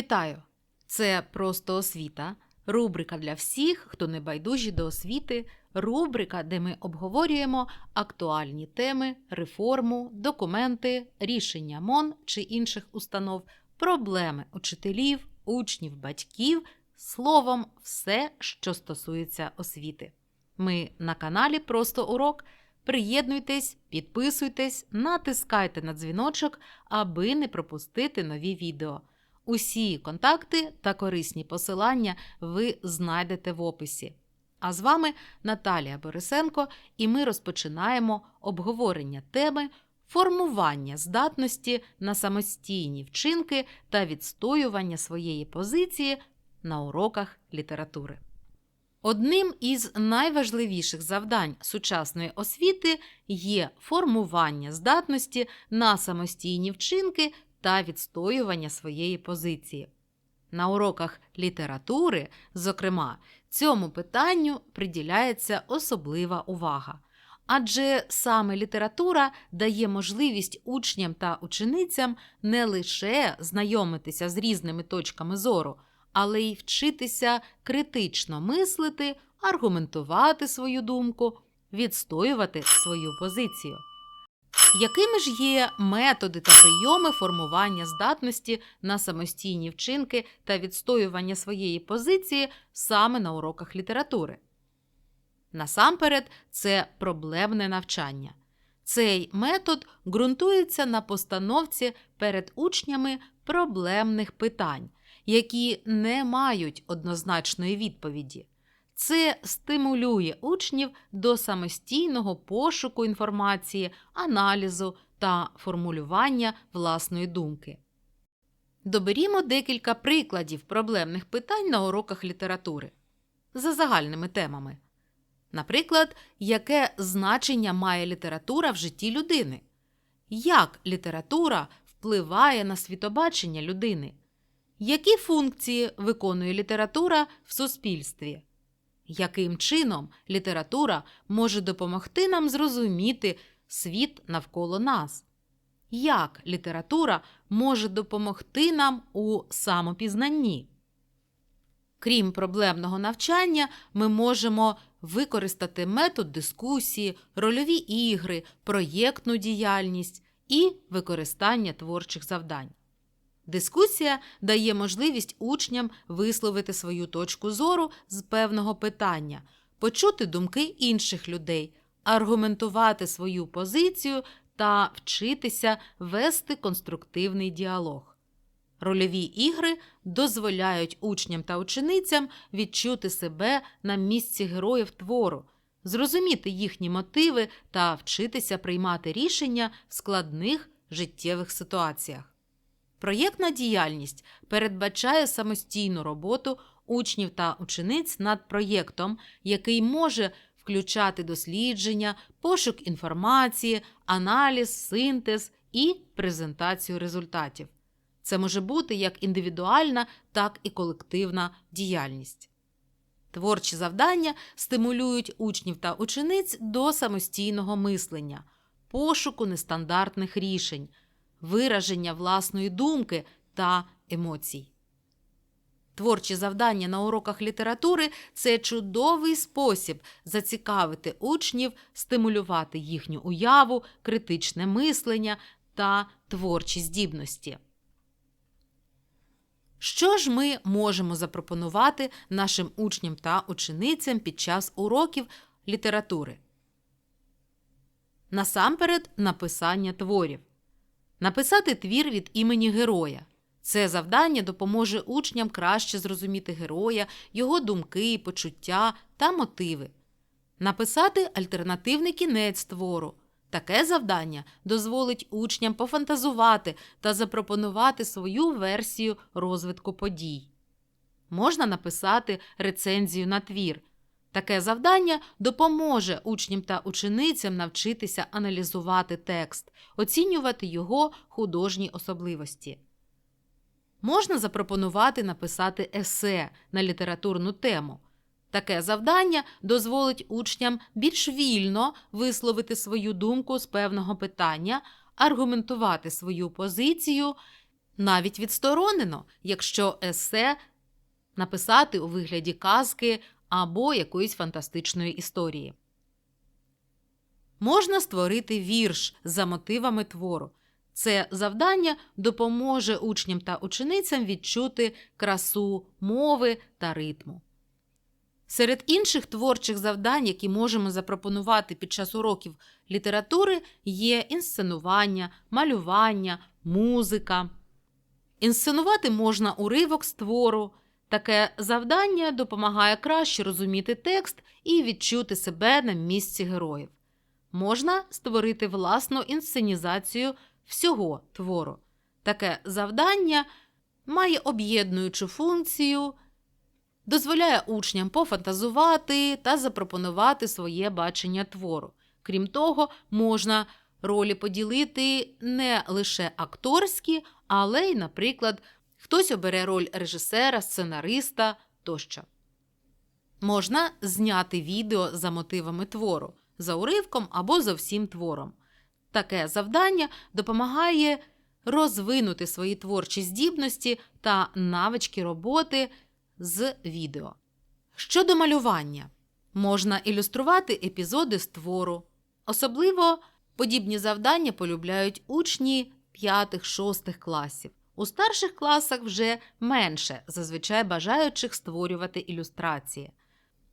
Вітаю! Це просто освіта. Рубрика для всіх, хто не байдужі до освіти. Рубрика, де ми обговорюємо актуальні теми, реформу, документи, рішення МОН чи інших установ, проблеми учителів, учнів, батьків, словом, все, що стосується освіти. Ми на каналі Просто Урок. Приєднуйтесь, підписуйтесь, натискайте на дзвіночок, аби не пропустити нові відео. Усі контакти та корисні посилання ви знайдете в описі. А з вами Наталія Борисенко, і ми розпочинаємо обговорення теми формування здатності на самостійні вчинки та відстоювання своєї позиції на уроках літератури. Одним із найважливіших завдань сучасної освіти є формування здатності на самостійні вчинки та відстоювання своєї позиції. На уроках літератури, зокрема, цьому питанню приділяється особлива увага. Адже саме література дає можливість учням та ученицям не лише знайомитися з різними точками зору, але й вчитися критично мислити, аргументувати свою думку, відстоювати свою позицію. Якими ж є методи та прийоми формування здатності на самостійні вчинки та відстоювання своєї позиції саме на уроках літератури? Насамперед, це проблемне навчання. Цей метод ґрунтується на постановці перед учнями проблемних питань, які не мають однозначної відповіді. Це стимулює учнів до самостійного пошуку інформації, аналізу та формулювання власної думки. Доберімо декілька прикладів проблемних питань на уроках літератури за загальними темами. Наприклад, яке значення має література в житті людини? Як література впливає на світобачення людини? Які функції виконує література в суспільстві? Яким чином література може допомогти нам зрозуміти світ навколо нас? Як література може допомогти нам у самопізнанні? Крім проблемного навчання, ми можемо використати метод дискусії, рольові ігри, проєктну діяльність і використання творчих завдань. Дискусія дає можливість учням висловити свою точку зору з певного питання, почути думки інших людей, аргументувати свою позицію та вчитися вести конструктивний діалог. Рольові ігри дозволяють учням та ученицям відчути себе на місці героїв твору, зрозуміти їхні мотиви та вчитися приймати рішення в складних життєвих ситуаціях. Проєктна діяльність передбачає самостійну роботу учнів та учениць над проєктом, який може включати дослідження, пошук інформації, аналіз, синтез і презентацію результатів. Це може бути як індивідуальна, так і колективна діяльність. Творчі завдання стимулюють учнів та учениць до самостійного мислення, пошуку нестандартних рішень, вираження власної думки та емоцій. Творчі завдання на уроках літератури це чудовий спосіб зацікавити учнів, стимулювати їхню уяву, критичне мислення та творчі здібності. Що ж ми можемо запропонувати нашим учням та ученицям під час уроків літератури? Насамперед, написання творів. Написати твір від імені героя. Це завдання допоможе учням краще зрозуміти героя, його думки, почуття та мотиви. Написати альтернативний кінець твору. Таке завдання дозволить учням пофантазувати та запропонувати свою версію розвитку подій. Можна написати рецензію на твір. Таке завдання допоможе учням та ученицям навчитися аналізувати текст, оцінювати його художні особливості. Можна запропонувати написати есе на літературну тему. Таке завдання дозволить учням більш вільно висловити свою думку з певного питання, аргументувати свою позицію, навіть відсторонено, якщо есе написати у вигляді казки або якоїсь фантастичної історії. Можна створити вірш за мотивами твору. Це завдання допоможе учням та ученицям відчути красу мови та ритму. Серед інших творчих завдань, які можемо запропонувати під час уроків літератури, є інсценування, малювання, музика. Інсценувати можна уривок з твору. Таке завдання допомагає краще розуміти текст і відчути себе на місці героїв. Можна створити власну інсценізацію всього твору. Таке завдання має об'єднуючу функцію, дозволяє учням пофантазувати та запропонувати своє бачення твору. Крім того, можна ролі поділити не лише акторські, але й, наприклад, хтось обере роль режисера, сценариста тощо. Можна зняти відео за мотивами твору, за уривком або за всім твором. Таке завдання допомагає розвинути свої творчі здібності та навички роботи з відео. Щодо малювання, можна ілюструвати епізоди з твору. Особливо подібні завдання полюбляють учні 5-6 класів. У старших класах вже менше зазвичай бажаючих створювати ілюстрації.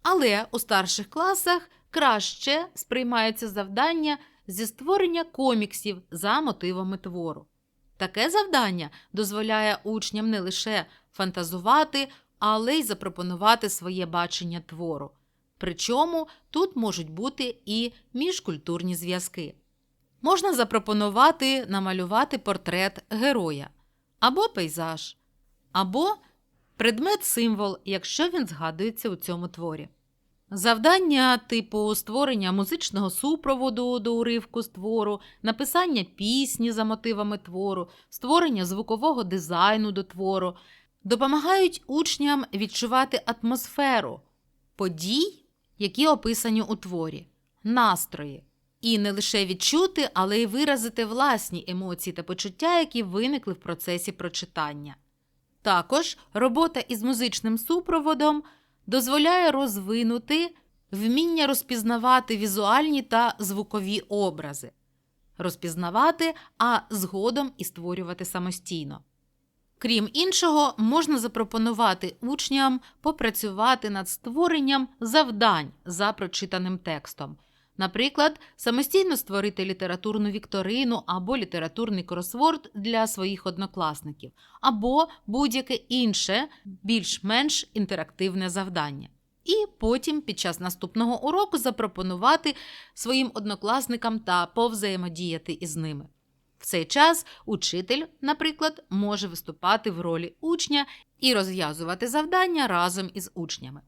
Але у старших класах краще сприймаються завдання зі створення коміксів за мотивами твору. Таке завдання дозволяє учням не лише фантазувати, але й запропонувати своє бачення твору. Причому тут можуть бути і міжкультурні зв'язки. Можна запропонувати намалювати портрет героя, або пейзаж, або предмет-символ, якщо він згадується у цьому творі. Завдання типу створення музичного супроводу до уривку з твору, написання пісні за мотивами твору, створення звукового дизайну до твору допомагають учням відчувати атмосферу подій, які описані у творі, настрої, і не лише відчути, але й виразити власні емоції та почуття, які виникли в процесі прочитання. Також робота із музичним супроводом дозволяє розвинути вміння розпізнавати візуальні та звукові образи, розпізнавати, а згодом і створювати самостійно. Крім іншого, можна запропонувати учням попрацювати над створенням завдань за прочитаним текстом. Наприклад, самостійно створити літературну вікторину або літературний кросворд для своїх однокласників, або будь-яке інше, більш-менш інтерактивне завдання. І потім під час наступного уроку запропонувати своїм однокласникам та повзаємодіяти із ними. В цей час учитель, наприклад, може виступати в ролі учня і розв'язувати завдання разом із учнями.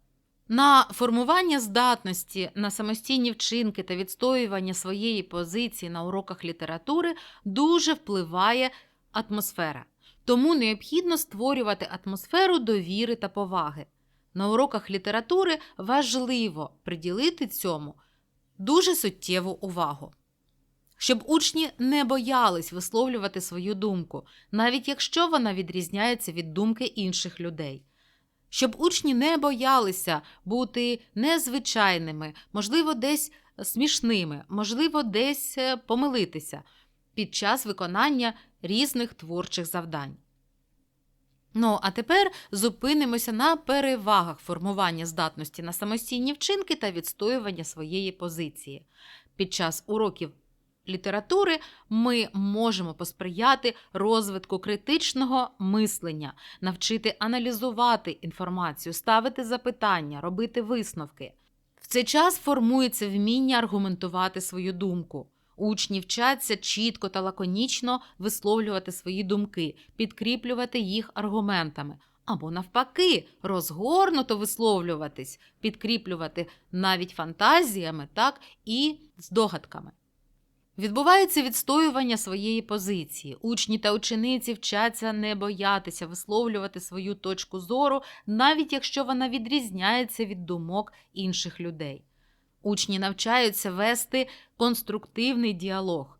На формування здатності на самостійні вчинки та відстоювання своєї позиції на уроках літератури дуже впливає атмосфера. Тому необхідно створювати атмосферу довіри та поваги. На уроках літератури важливо приділити цьому дуже суттєву увагу. Щоб учні не боялись висловлювати свою думку, навіть якщо вона відрізняється від думки інших людей щоб учні не боялися бути незвичайними, можливо, десь смішними, можливо, десь е, помилитися під час виконання різних творчих завдань. Ну, а тепер зупинимося на перевагах формування здатності на самостійні вчинки та відстоювання своєї позиції. Під час уроків літератури ми можемо посприяти розвитку критичного мислення, навчити аналізувати інформацію, ставити запитання, робити висновки. В цей час формується вміння аргументувати свою думку. Учні вчаться чітко та лаконічно висловлювати свої думки, підкріплювати їх аргументами. Або, навпаки, розгорнуто висловлюватись, підкріплювати навіть фантазіями, так і здогадками. Відбувається відстоювання своєї позиції. Учні та учениці вчаться не боятися висловлювати свою точку зору, навіть якщо вона відрізняється від думок інших людей. Учні навчаються вести конструктивний діалог,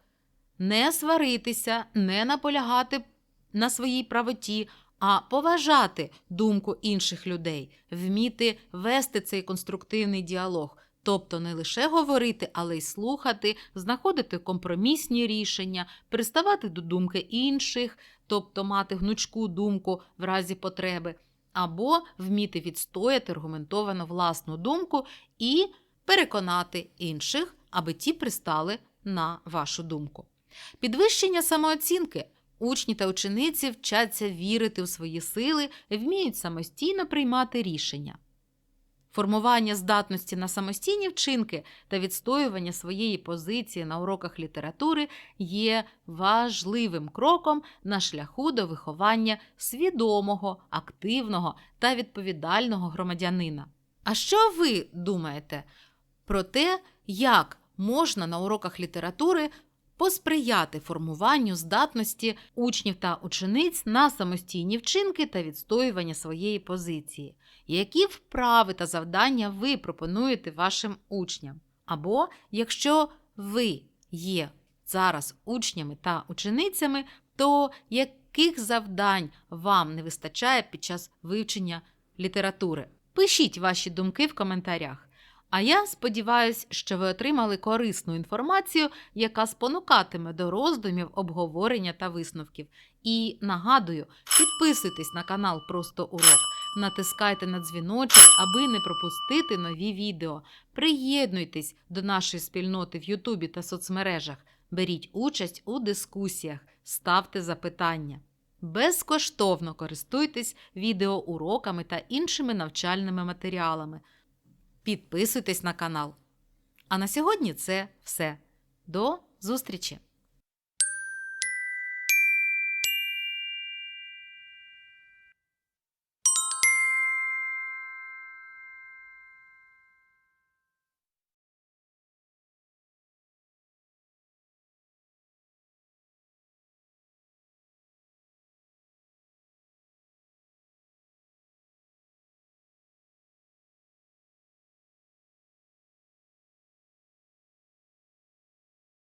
не сваритися, не наполягати на своїй правоті, а поважати думку інших людей, вміти вести цей конструктивний діалог. Тобто не лише говорити, але й слухати, знаходити компромісні рішення, приставати до думки інших, тобто мати гнучку думку в разі потреби, або вміти відстояти аргументовано власну думку і переконати інших, аби ті пристали на вашу думку. Підвищення самооцінки. Учні та учениці вчаться вірити у свої сили, вміють самостійно приймати рішення. Формування здатності на самостійні вчинки та відстоювання своєї позиції на уроках літератури є важливим кроком на шляху до виховання свідомого, активного та відповідального громадянина. А що ви думаєте про те, як можна на уроках літератури посприяти формуванню здатності учнів та учениць на самостійні вчинки та відстоювання своєї позиції? Які вправи та завдання ви пропонуєте вашим учням? Або якщо ви є зараз учнями та ученицями, то яких завдань вам не вистачає під час вивчення літератури? Пишіть ваші думки в коментарях. А я сподіваюся, що ви отримали корисну інформацію, яка спонукатиме до роздумів, обговорення та висновків. І нагадую, підписуйтесь на канал Просто Урок, натискайте на дзвіночок, аби не пропустити нові відео. Приєднуйтесь до нашої спільноти в Ютубі та соцмережах, беріть участь у дискусіях, ставте запитання. Безкоштовно користуйтесь відеоуроками та іншими навчальними матеріалами. Підписуйтесь на канал. А на сьогодні це все. До зустрічі!